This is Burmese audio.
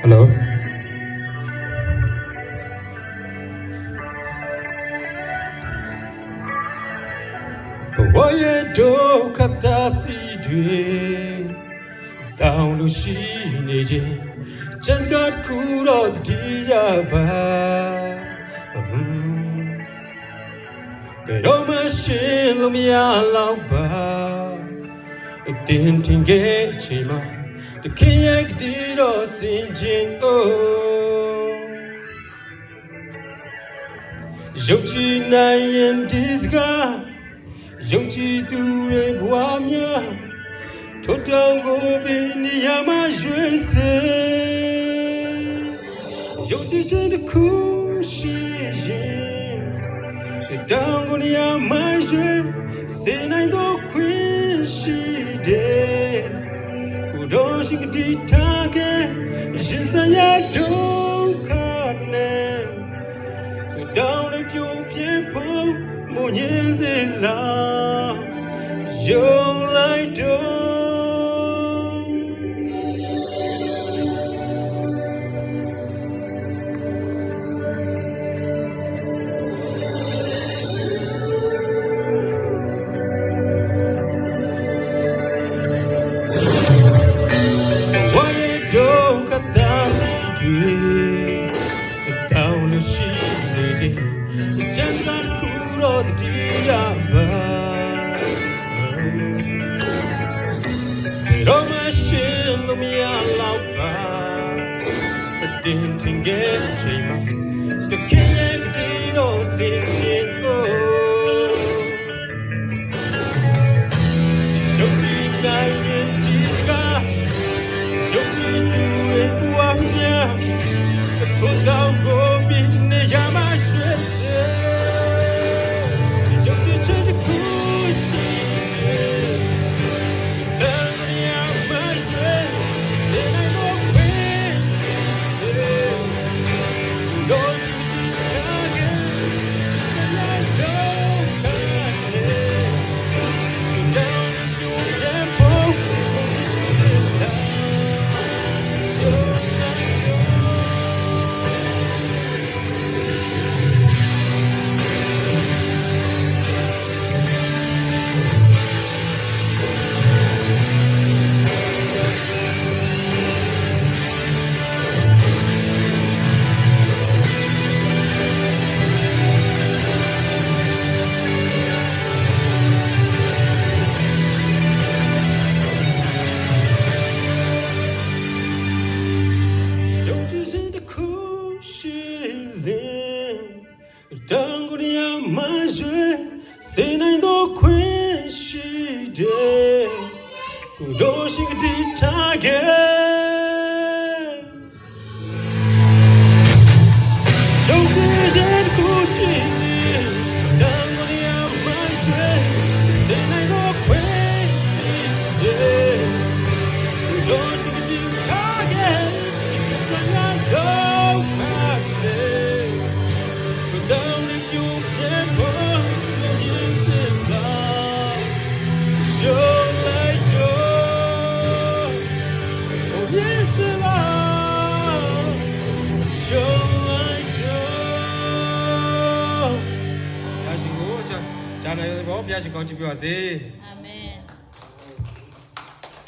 ဟယ်လိုဘဝရဲ့ဒုက္ခသာစီတွေတောင်းလို့ရှိနေခြင်း just got cool of the yaba ဘယ်တော့မှရှင်းလို့မရတော့ပါတင်းတင်းခဲ့အချိန်မှာ တခင်ရဲ့ကတိတော်စင်ခြင်း oh ယုံကြည်နိုင်ရင်ဒီစကားယုံကြည်သူတွေဘဝများထိုတောင်ကိုပင်နေရာမှာရွေးစေယုံကြည်ခြင်းတစ်ခုရှိရင်တောင်ကိုနေရာမှာရွေးစေနိုင်သောခွင့်ရှိတယ်ကို တော်ရှိကတိထားခဲ့ရင်စရာဒုက္ခနဲ့ down the pew pian po mo nyin se la yo lai do si down the she lazy just got cool of the yaba Roma shin lo mi ala ba din tin get chima the king did all sin sin oh တန်ကိုယ်ရမရွေစေနိုင်သောခွင့်ရှိတယ်ကို joy. ရရှိကိုကြာကြာနေဘောဘုရားရှိခိုးကြည့်ပြပါစေ။